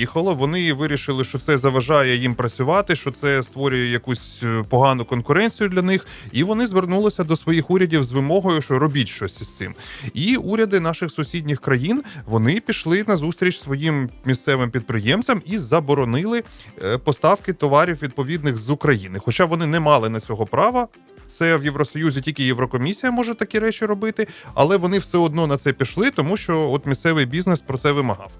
поїхало. Вони вирішили, що це заважає їм працювати, що це створює якусь е, погану конкуренцію для них. І вони звернулися до своїх урядів з вимогою, що робіть щось із цим. І уряди наших сусідніх країн вони пішли на зустріч своїм місцевим підприємцям і заборонили е, поставки товарів відповідних з України. Хоча вони не мали на цього права. Це в Євросоюзі тільки Єврокомісія може такі речі робити, але вони все одно на це пішли, тому що от місцевий бізнес про це вимагав.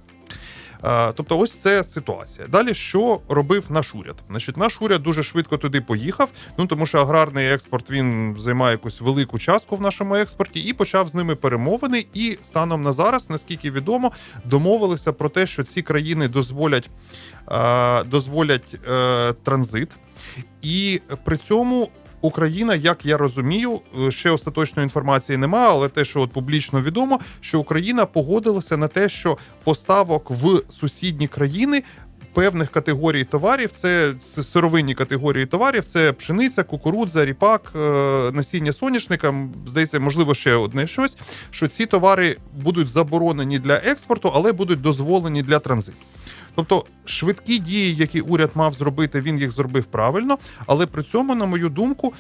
А, Тобто, ось це ситуація. Далі, що робив наш уряд? Значить, наш уряд дуже швидко туди поїхав. Ну тому що аграрний експорт він займає якусь велику частку в нашому експорті, і почав з ними перемовини. І станом на зараз, наскільки відомо, домовилися про те, що ці країни дозволять, дозволять е, транзит, і при цьому. Україна, як я розумію, е, ще остаточної інформації немає, але те, що от публічно відомо, що Україна погодилася на те, що поставок в сусідні країни. Певних категорій товарів, це сировинні категорії товарів, це пшениця, кукурудза, ріпак, е, насіння соняшника. Здається, можливо, ще одне щось. Що ці товари будуть заборонені для експорту, але будуть дозволені для транзиту. Тобто швидкі дії, які уряд мав зробити, він їх зробив правильно. Але при цьому, на мою думку,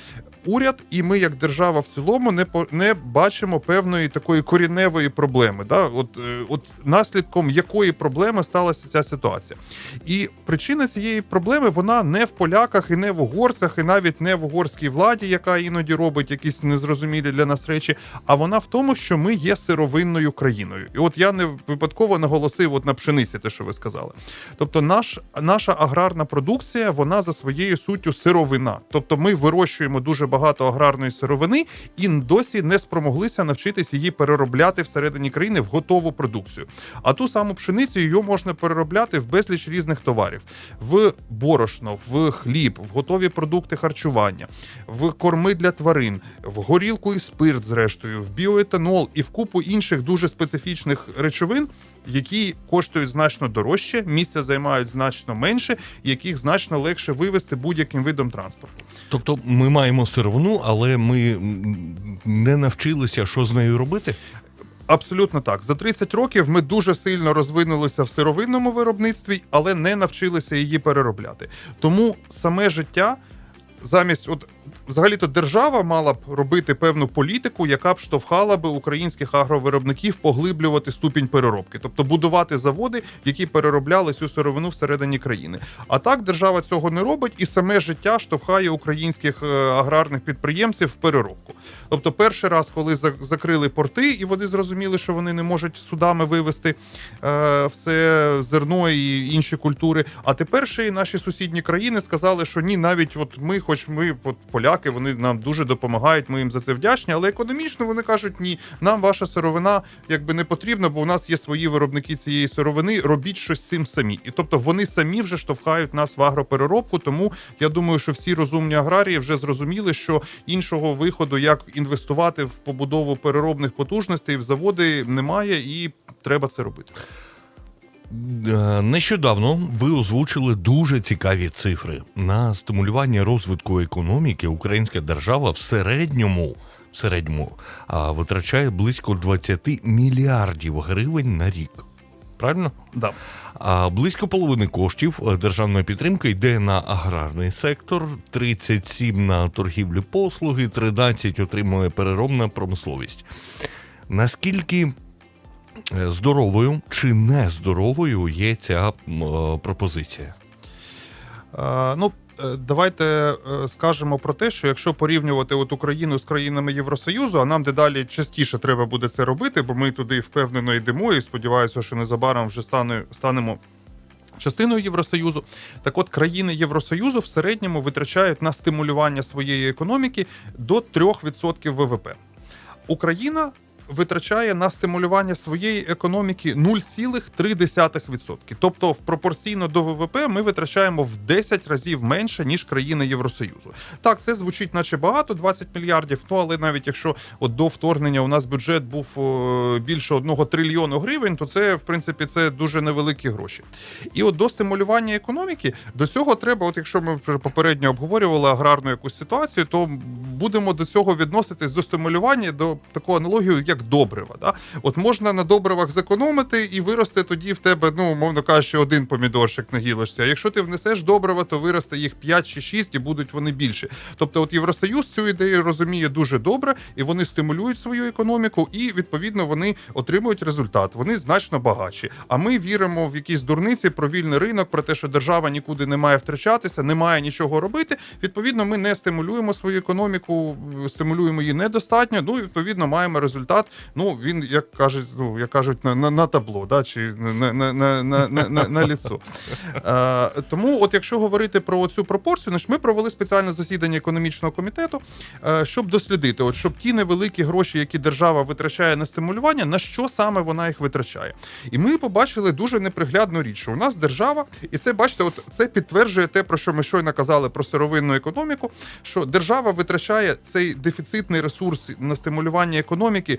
уряд і ми, як держава в цілому, не по не бачимо певної такої корінневої проблеми. Да? От, е, от наслідком якої проблеми сталася ця ситуація. І причина цієї проблеми вона не в поляках і не в угорцях, і навіть не в угорській владі, яка іноді робить якісь незрозумілі для нас речі. А вона в тому, що ми є сировинною країною. І от я не випадково наголосив от на пшениці, те, що ви сказали. Тобто, наш, наша аграрна продукція, вона за своєю суттю сировина. Тобто, ми вирощуємо дуже багато аграрної сировини і досі не спромоглися навчитись її переробляти всередині країни в готову продукцію. А ту саму пшеницю її можна переробляти в безліч різних товарів: в борошно, в хліб, в готові продукти харчування, в корми для тварин, в горілку і спирт, зрештою, в біоетанол і в купу інших дуже специфічних речовин, які коштують значно дорожче, місця займають значно менше, яких значно легше вивести будь-яким видом транспорту. Тобто ми маємо сировину, але ми не навчилися, що з нею робити. Абсолютно так. За 30 років ми дуже сильно розвинулися в сировинному виробництві, але не навчилися її переробляти. Тому саме життя замість, от взагалі-то держава мала б робити певну політику, яка б штовхала би українських агровиробників поглиблювати ступінь переробки, тобто будувати заводи, які переробляли цю сировину всередині країни. А так держава цього не робить, і саме життя штовхає українських е, аграрних підприємців в переробку. Тобто, перший раз, коли за- закрили порти, і вони зрозуміли, що вони не можуть судами вивезти е, все зерно і інші культури. А тепер ще й наші сусідні країни сказали, що ні, навіть от ми, хоч ми, от поляки, вони нам дуже допомагають. Ми їм за це вдячні, але економічно вони кажуть, ні, нам ваша сировина якби не потрібна, бо у нас є свої виробники цієї сировини. Робіть щось цим самі. І тобто вони самі вже штовхають нас в агропереробку. Тому я думаю, що всі розумні аграрії вже зрозуміли, що іншого виходу, як інвестувати в побудову переробних потужностей в заводи, немає, і треба це робити. Е, Нещодавно ви озвучили дуже цікаві цифри. На стимулювання розвитку економіки українська держава в середньому, в середньому а, витрачає близько 20 мільярдів гривень на рік. Правильно? Да. А близько половини коштів е, державної підтримки йде на аграрний сектор, 37 на торгівлю послуги, 13 отримує переробна промисловість. Наскільки здоровою чи нездоровою є ця е, пропозиція? Е, ну, е, давайте скажемо про те, що якщо порівнювати от Україну з країнами Євросоюзу, а нам дедалі частіше треба буде це робити, бо ми туди впевнено йдемо і сподіваюся, що незабаром вже станемо. Частиною Євросоюзу, так от країни Євросоюзу в середньому витрачають на стимулювання своєї економіки до 3% ВВП. Україна витрачає на стимулювання своєї економіки 0,3%. Тобто, в пропорційно до ВВП ми витрачаємо в 10 разів менше ніж країни Євросоюзу. Так, це звучить, наче багато, 20 мільярдів. Ну але навіть якщо от до вторгнення у нас бюджет був е, більше одного трильйону гривень, то це в принципі це дуже невеликі гроші. І от до стимулювання економіки до цього треба, от якщо ми вже попередньо обговорювали аграрну якусь ситуацію, то будемо до цього відноситись до стимулювання до такого аналогію, як як добрива. Да? От можна на добривах зекономити і виросте тоді в тебе, ну, умовно кажучи, один помідорчик на гілочці. А якщо ти внесеш добрива, то виросте їх 5 чи 6 і будуть вони більше. Тобто, от Євросоюз цю ідею розуміє дуже добре, і вони стимулюють свою економіку, і відповідно вони отримують результат. Вони значно багатші. А ми віримо в якісь дурниці про вільний ринок, про те, що держава нікуди не має втрачатися, не має нічого робити. Відповідно, ми не стимулюємо свою економіку, стимулюємо її недостатньо. Ну і відповідно маємо результат. Ну він як кажуть, ну як кажуть, на, на, на табло, да чи на, на, на, на, на, на, ліцо. Е, тому, от якщо говорити про цю пропорцію, ми провели спеціальне засідання економічного комітету, е, щоб дослідити, от щоб ті невеликі гроші, які держава витрачає на стимулювання, на що саме вона їх витрачає. І ми побачили дуже неприглядну річ, що у нас держава, і це бачите, от це підтверджує те, про що ми щойно казали про сировинну економіку. Що держава витрачає цей дефіцитний ресурс на стимулювання економіки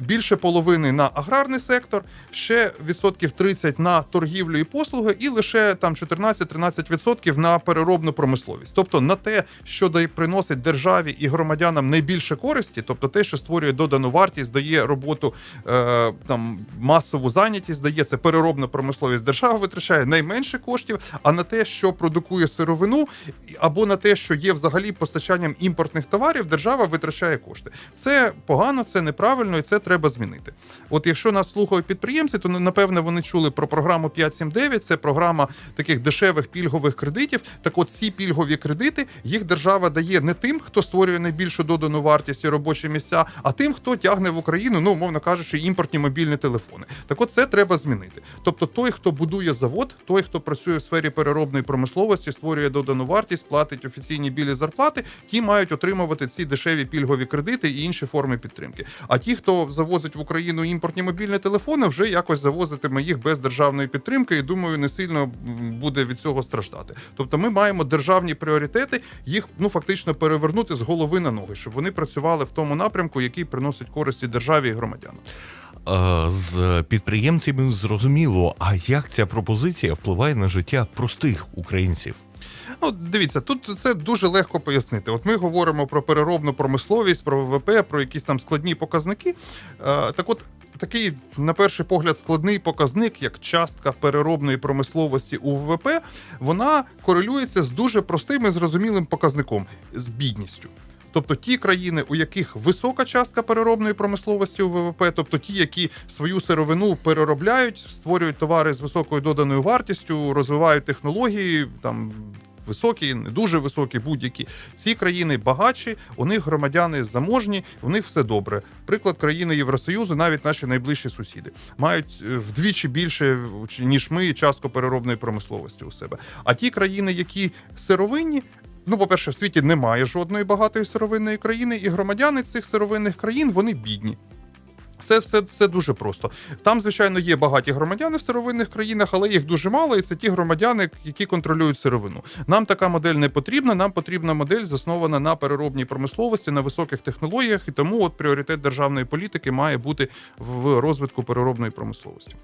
більше половини на аграрний сектор, ще відсотків 30 на торгівлю і послуги, і лише там 14-13% на переробну промисловість. Тобто на те, що дає приносить державі і громадянам найбільше користі, тобто те, що створює додану вартість, дає роботу е, там масову зайнятість, дає це переробна промисловість. Держава витрачає найменше коштів, а на те, що продукує сировину, або на те, що є взагалі постачанням імпортних товарів, держава витрачає кошти. Це погано, це неправильно, і це треба змінити. От якщо нас слухають підприємці, то напевне вони чули про програму 579, Це програма таких дешевих пільгових кредитів. Так, от ці пільгові кредити їх держава дає не тим, хто створює найбільшу додану вартість і робочі місця, а тим, хто тягне в Україну, ну умовно кажучи, імпортні мобільні телефони. Так, от це треба змінити. Тобто, той, хто будує завод, той, хто працює в сфері переробної промисловості, створює додану вартість, платить офіційні білі зарплати, ті мають отримувати ці дешеві пільгові кредити і інші форми підтримки. А ті, хто завозить в Україну імпортні мобільні телефони, вже якось завозитиме їх без державної підтримки, і думаю, не сильно буде від цього страждати. Тобто, ми маємо державні пріоритети, їх ну фактично перевернути з голови на ноги, щоб вони працювали в тому напрямку, який приносить користі державі і громадянам. Е, З підприємцями зрозуміло, а як ця пропозиція впливає на життя простих українців? Ну, дивіться, тут це дуже легко пояснити. От ми говоримо про переробну промисловість, про ВВП, про якісь там складні показники. Е, так от. Такий, на перший погляд, складний показник, як частка переробної промисловості у ВВП, вона корелюється з дуже простим і зрозумілим показником з бідністю. Тобто ті країни, у яких висока частка переробної промисловості у ВВП, тобто ті, які свою сировину переробляють, створюють товари з високою доданою вартістю, розвивають технології, там високі, не дуже високі, будь-які. Ці країни багатші, у них громадяни заможні, у них все добре. Приклад країни Євросоюзу, навіть наші найближчі сусіди, мають е, вдвічі більше ніж ми частку переробної промисловості у себе. А ті країни, які сировинні. Ну, по-перше, в світі немає жодної багатої сировинної країни, і громадяни цих сировинних країн вони бідні. Це все, все дуже просто. Там, звичайно, є багаті громадяни в сировинних країнах, але їх дуже мало, і це ті громадяни, які контролюють сировину. Нам така модель не потрібна. Нам потрібна модель, заснована на переробній промисловості, на високих технологіях, і тому от пріоритет державної політики має бути в розвитку переробної промисловості.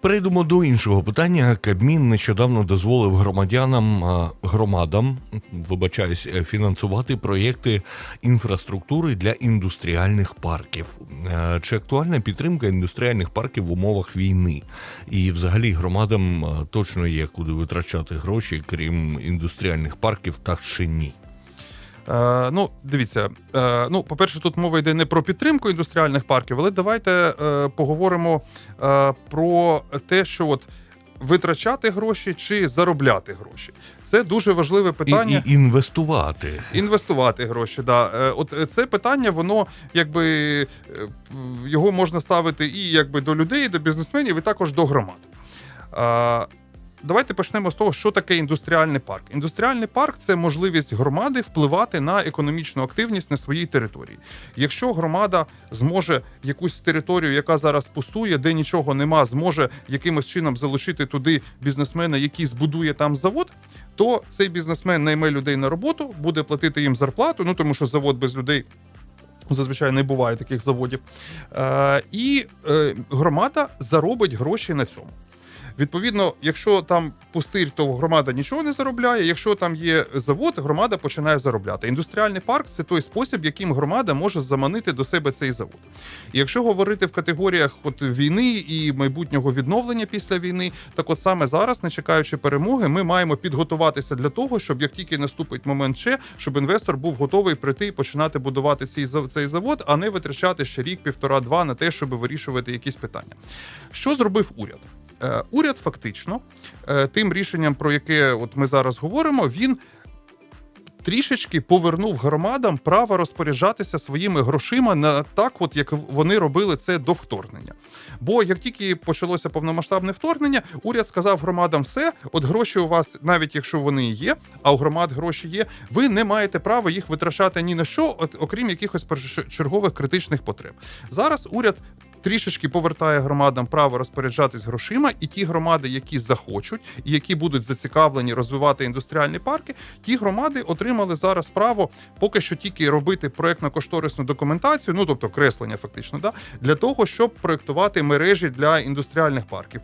Перейдемо до іншого питання. Кабмін нещодавно дозволив громадянам громадам, вибачаюсь, е, фінансувати проєкти інфраструктури для індустріальних парків. Е, Чи актуальна підтримка індустріальних парків в умовах війни? І взагалі громадам точно є куди витрачати гроші, крім індустріальних парків, так чи ні? Е, ну, дивіться, е, ну, по-перше, тут мова йде не про підтримку індустріальних парків, але давайте е, поговоримо е, про те, що от. Витрачати гроші чи заробляти гроші це дуже важливе питання. і інвестувати. Інвестувати гроші, да. Е, От е, це питання, воно якби його можна ставити і якби до людей, і до бізнесменів, і також до громад. Давайте почнемо з того, що таке індустріальний парк. Індустріальний парк це можливість громади впливати на економічну активність на своїй території. Якщо громада зможе якусь територію, яка зараз пустує, де нічого нема, зможе якимось чином залучити туди бізнесмена, який збудує там завод, то цей бізнесмен найме людей на роботу, буде платити їм зарплату, ну тому що завод без людей. Зазвичай не буває таких заводів. Е, і е, громада заробить гроші на цьому. Відповідно, якщо там пустир, то громада нічого не заробляє. Якщо там є завод, громада починає заробляти. Індустріальний парк це той спосіб, яким громада може заманити до себе цей завод. І якщо говорити в категоріях от війни і майбутнього відновлення після війни, так от саме зараз, не чекаючи перемоги, ми маємо підготуватися для того, щоб як тільки наступить момент ще, щоб інвестор був готовий прийти і починати будувати цей цей завод, а не витрачати ще рік, півтора-два на те, щоб вирішувати якісь питання. Що зробив уряд? Е, уряд фактично е, тим рішенням, про яке от ми зараз говоримо, він. Трішечки повернув громадам право розпоряджатися своїми грошима на так, от як вони робили це до вторгнення. Бо як тільки почалося повномасштабне вторгнення, уряд сказав громадам: все, от гроші у вас, навіть якщо вони є, а у громад гроші є, ви не маєте права їх витрачати ні на що, окрім якихось першочергових критичних потреб. Зараз уряд трішечки повертає громадам право розпоряджатись грошима, і ті громади, які захочуть, і які будуть зацікавлені розвивати індустріальні парки, ті громади отримали зараз право поки що тільки робити проектно-кошторисну документацію, ну тобто креслення, фактично, да, для того, щоб проектувати мережі для індустріальних парків.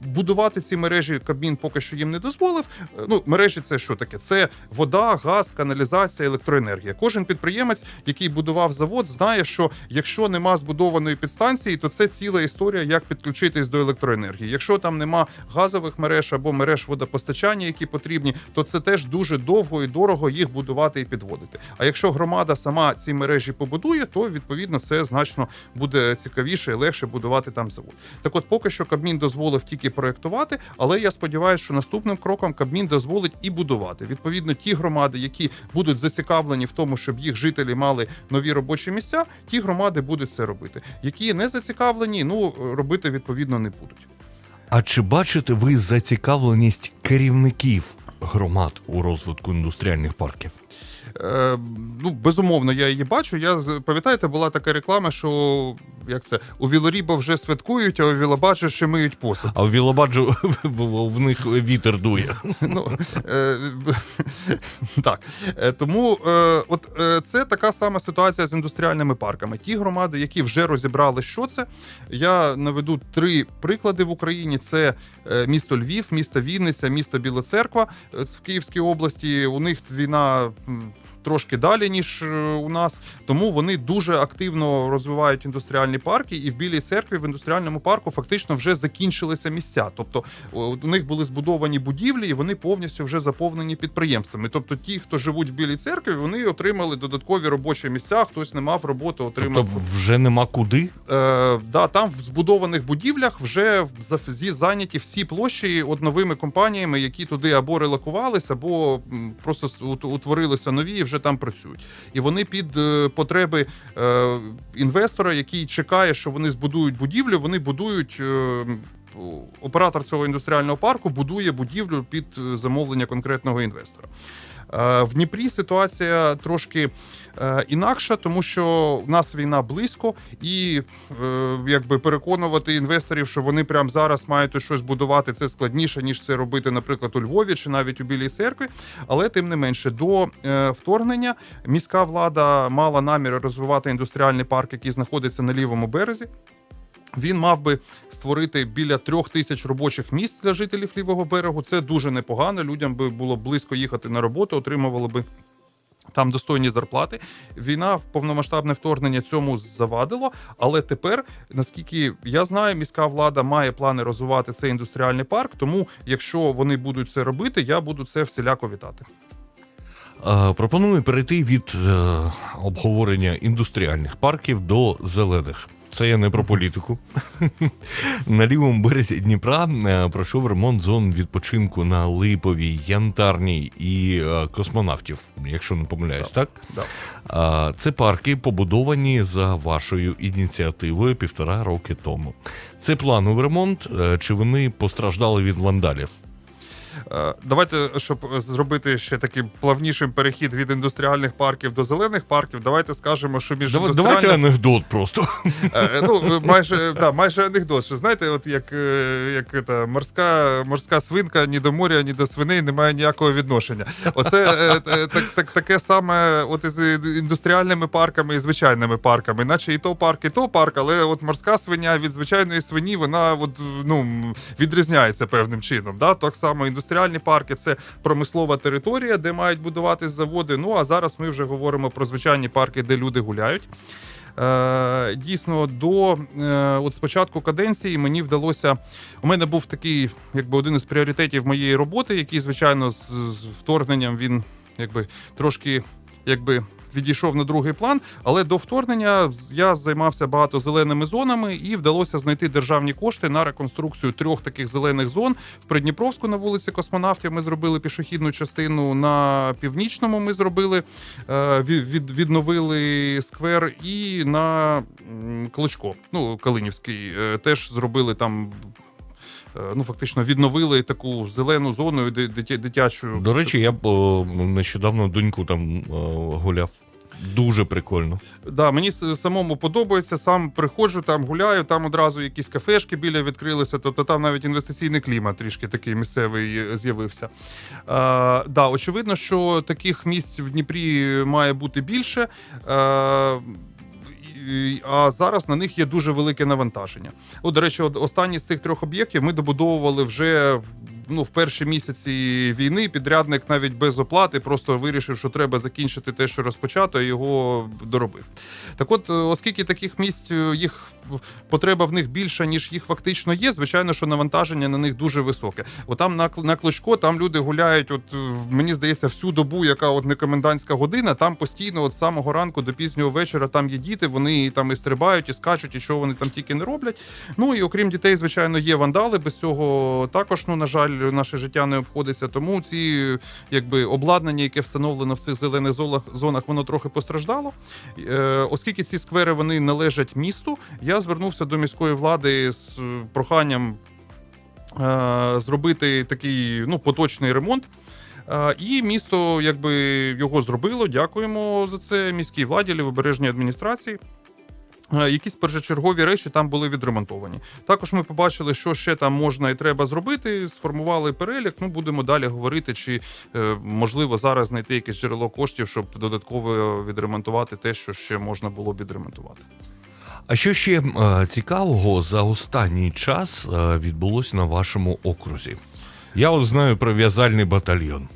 Будувати ці мережі Кабмін поки що їм не дозволив. Е, Ну, мережі це що таке? Це вода, газ, каналізація, електроенергія. Кожен підприємець, який будував завод, знає, що якщо нема збудованої підстанції, то це ціла історія, як підключитись до електроенергії. Якщо там нема газових мереж або мереж водопостачання, які потрібні, то це теж дуже довго і дорого їх будувати і підводити. А якщо громада сама ці мережі побудує, то відповідно це значно буде цікавіше і легше будувати там завод. Так, от поки що Кабмін дозволив тільки проектувати, але я сподіваюся, що наступним кроком Кабмін дозволить і будувати. Відповідно, ті громади, які будуть зацікавлені в тому, щоб їх жителі мали нові робочі місця, ті громади будуть це робити. Які не зацікавлені, ну робити відповідно не будуть. А чи бачите ви зацікавленість керівників громад у розвитку індустріальних парків? Е, ну, безумовно, я її бачу. Я пам'ятаєте, була така реклама, що як це у Вілоріба вже святкують, а у Вілобаджо ще миють посуд. А в Вілобаджу в них вітер дує. Ну, е, так. Е, Тому от це така сама ситуація з індустріальними парками. Ті громади, які вже розібрали, що це. Я наведу три приклади в Україні: це місто Львів, місто Вінниця, місто Біла Церква в Київській області. У них війна. Трошки далі ніж е, у нас, тому вони дуже активно розвивають індустріальні парки, і в Білій церкві в індустріальному парку фактично вже закінчилися місця. Тобто у них були збудовані будівлі, і вони повністю вже заповнені підприємствами. Тобто, ті, хто живуть в Білій церкві, вони отримали додаткові робочі місця. Хтось не мав роботи, отримав. Тобто вже нема куди. Е, да, там в збудованих будівлях вже зі зайняті всі площі от новими компаніями, які туди або релокувалися, або просто утворилися нові і вже там працюють. І вони під е, потреби е, інвестора, який чекає, що вони збудують будівлю, вони будують. е, Оператор цього індустріального парку будує будівлю під е, замовлення конкретного інвестора. Е, В Дніпрі ситуація трошки е, інакша, тому що в нас війна близько, і е, якби переконувати інвесторів, що вони прямо зараз мають щось будувати, це складніше ніж це робити, наприклад, у Львові чи навіть у Білій церкві. Але тим не менше, до вторгнення міська влада мала наміри розвивати індустріальний парк, який знаходиться на лівому березі. Він мав би створити біля трьох тисяч робочих місць для жителів лівого берегу. Це дуже непогано. Людям би було близько їхати на роботу, отримували би. Там достойні зарплати. Війна, повномасштабне вторгнення цьому завадило. Але тепер, наскільки я знаю, міська влада має плани розвивати цей індустріальний парк. Тому, якщо вони будуть це робити, я буду це всіляко вітати. Е, Пропоную перейти від е, обговорення індустріальних парків до зелених. Це я не про політику. На лівому березі Дніпра е, пройшов ремонт зон відпочинку на Липовій, Янтарній і е, космонавтів, якщо не помиляюсь, так? Да. Це парки побудовані за вашою ініціативою півтора роки тому. Це плановий ремонт, е, чи вони постраждали від вандалів? Е, Давайте, щоб зробити ще такий плавніший перехід від індустріальних парків до зелених парків, давайте скажемо, що між Давай- індустріальним... Давайте анекдот просто. Е, Ну, майже, да, майже анекдот. Що, знаєте, от як, е, як та, морська, морська свинка ні до моря, ні до свиней не має ніякого відношення. Оце е, е, так, так, таке саме от із індустріальними парками і звичайними парками. Наче і то парк, і то парк, але от морська свиня від звичайної свині, вона от, ну, відрізняється певним чином. Да? Так само індустріальний індустріальні парки це промислова територія, де мають будуватись заводи. Ну а зараз ми вже говоримо про звичайні парки, де люди гуляють. Е, Дійсно, до е, от спочатку каденції мені вдалося. У мене був такий, якби один із пріоритетів моєї роботи, який, звичайно, з вторгненням він якби трошки якби. Відійшов на другий план, але до вторгнення я займався багато зеленими зонами і вдалося знайти державні кошти на реконструкцію трьох таких зелених зон. В Придніпровську на вулиці Космонавтів ми зробили пішохідну частину. На північному ми зробили е, від, від- відновили сквер, і на Кличко, ну Калинівський, е, теж зробили там. е, Ну, фактично відновили таку зелену зону ди- дитя- дитячу. До речі, я б нещодавно доньку там гуляв. Дуже прикольно. Да, мені самому подобається. Сам приходжу, там гуляю, там одразу якісь кафешки біля відкрилися. Тобто там навіть інвестиційний клімат трішки такий місцевий е, з'явився. А, да, очевидно, що таких місць в Дніпрі має бути більше. А, а зараз на них є дуже велике навантаження. От, до речі, останні з цих трьох об'єктів ми добудовували вже ну, в перші місяці війни. Підрядник навіть без оплати просто вирішив, що треба закінчити те, що розпочато, і його доробив. Так от, е, оскільки таких місць е, їх потреба в них більша, ніж їх фактично є, звичайно, що навантаження на них дуже високе. От там на, на Кличко, там люди гуляють, от е, мені здається, всю добу, яка от не комендантська година, там постійно, от з самого ранку до пізнього вечора, там є діти, вони і там і стрибають, і скачуть, і що вони там тільки не роблять. Ну і окрім дітей, звичайно, є вандали. Без цього також, ну на жаль, наше життя не обходиться. Тому ці якби обладнання, яке встановлено в цих зелених зонах, воно трохи постраждало. Е, оскільки ці сквери вони належать місту, я звернувся до міської влади з проханням е, зробити такий ну, поточний ремонт. Е, І місто якби його зробило. Дякуємо за це міській владі, лівобережній адміністрації. Е, Якісь першочергові речі там були відремонтовані. Також ми побачили, що ще там можна і треба зробити. Сформували перелік. Ну будемо далі говорити, чи е, можливо зараз знайти якесь джерело коштів, щоб додатково відремонтувати те, що ще можна було б відремонтувати. А що ще е, цікавого за останній час відбулося на вашому окрузі? Я от знаю про в'язальний батальйон.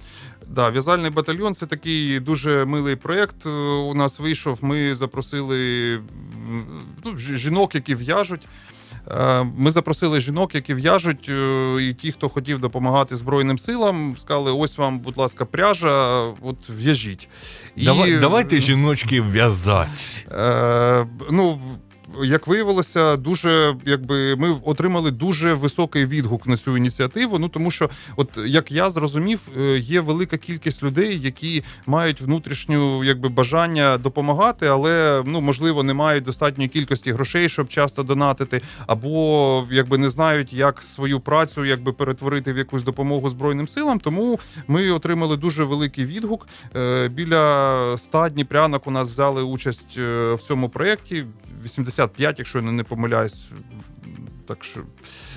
Да, в'язальний батальйон це такий дуже милий проєкт. е, У нас вийшов. Ми запросили ну, жінок, які в'яжуть. Е, Ми запросили жінок, які в'яжуть, е, і ті, хто хотів допомагати Збройним силам, сказали: ось вам, будь ласка, пряжа, от в'яжіть. І, давайте жіночки в'язати. Е, ну, як виявилося, дуже якби ми отримали дуже високий відгук на цю ініціативу. Ну тому що, от як я зрозумів, е, є велика кількість людей, які мають внутрішню якби бажання допомагати, але ну можливо не мають достатньої кількості грошей, щоб часто донатити, або якби не знають, як свою працю якби перетворити в якусь допомогу збройним силам. Тому ми отримали дуже великий відгук. Е, Біля 100 дніпрянок у нас взяли участь е, в цьому проєкті. 85, якщо я не помиляюсь. Так що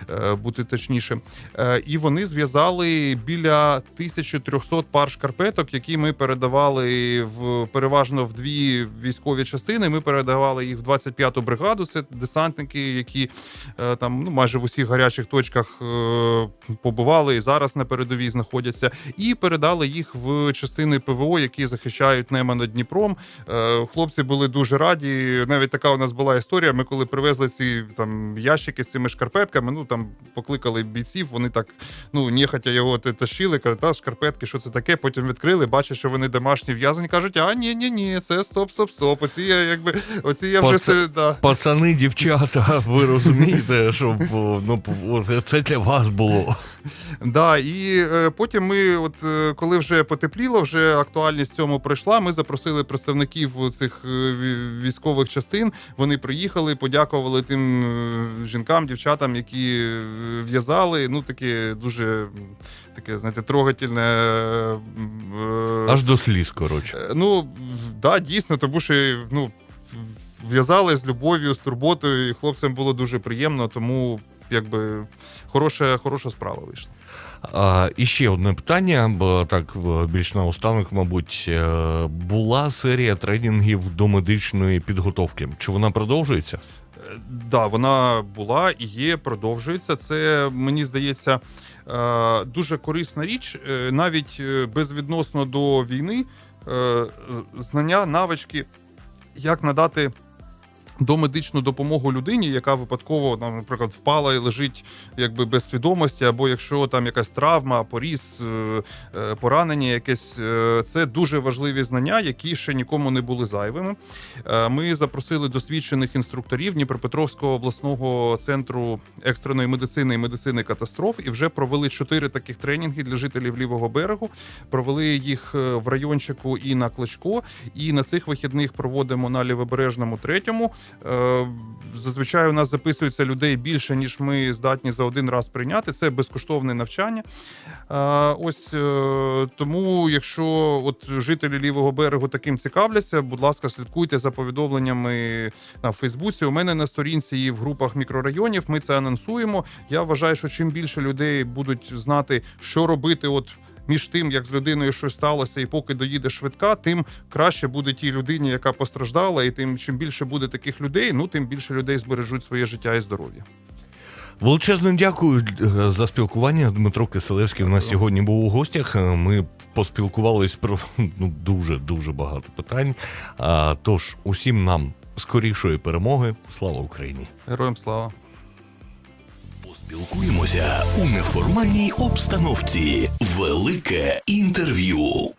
е, бути точніше. Е, і вони зв'язали біля 1300 пар шкарпеток, які ми передавали в переважно в дві військові частини. Ми передавали їх в 25-ту бригаду. Це десантники, які е, там ну майже в усіх гарячих точках побували і зараз на передовій знаходяться. І передали їх в частини ПВО, які захищають небо над Дніпром. Хлопці були дуже раді. Навіть така у нас була історія. Ми коли привезли ці там ящики з цими шкарпетками, ну там покликали бійців. Вони так ну нехотя його тащили. Кажуть, та шкарпетки, що це таке? Потім відкрили, бачать, що вони домашні в'язані. кажуть, а ні, ні, ні, це стоп, стоп, стоп. Оці я якби оці я вже Пац- це да. Пацани, дівчата, ви розумієте, що ну, це для вас було. Да, і е, потім ми, от е, коли вже потепліло, вже актуальність цьому пройшла. Ми запросили представників цих е, військових частин. Вони приїхали, подякували тим е, жінкам, дівчатам, які е, в'язали. Ну таке дуже таке, знаєте, трогательне. е, Аж до сліз, коротше. Е, Ну, да, дійсно, тому що ну, в'язали з любов'ю, з турботою, і хлопцям було дуже приємно, тому якби хороша, хороша справа вийшла. А, і ще одне питання, бо так в- більш наостанок, мабуть, е, була серія тренінгів до медичної підготовки. Чи вона продовжується? Да, вона була і є, продовжується. Це мені здається е, дуже корисна річ, е, навіть е, безвідносно до війни. е, Знання, навички, як надати. Домедичну допомогу людині, яка випадково, там, наприклад, впала і лежить якби без свідомості, або якщо там якась травма, поріз, е, е, поранення, якесь е, це дуже важливі знання, які ще нікому не були зайвими. Ми запросили досвідчених інструкторів Дніпропетровського обласного центру екстреної медицини і медицини катастроф і вже провели чотири таких тренінги для жителів лівого берегу. Провели їх в райончику і на Кличко. І на цих вихідних проводимо на лівобережному третьому. Е, Зазвичай у нас записується людей більше, ніж ми здатні за один раз прийняти. Це безкоштовне навчання. Е, Ось е, тому, якщо от жителі лівого берегу таким цікавляться, будь ласка, слідкуйте за повідомленнями на Фейсбуці. У мене на сторінці і в групах мікрорайонів. Ми це анонсуємо. Я вважаю, що чим більше людей будуть знати, що робити, от. Між тим, як з людиною щось сталося, і поки доїде швидка, тим краще буде тій людині, яка постраждала, і тим чим більше буде таких людей, ну тим більше людей збережуть своє життя і здоров'я. Величезне дякую е, за спілкування. Дмитро Киселевський у нас сьогодні був у гостях. Е, Ми поспілкувались про ну, дуже дуже багато питань. Тож усім нам скорішої перемоги. Слава Україні! Героям слава! Поспілкуємося у неформальній обстановці. Велике інтерв'ю.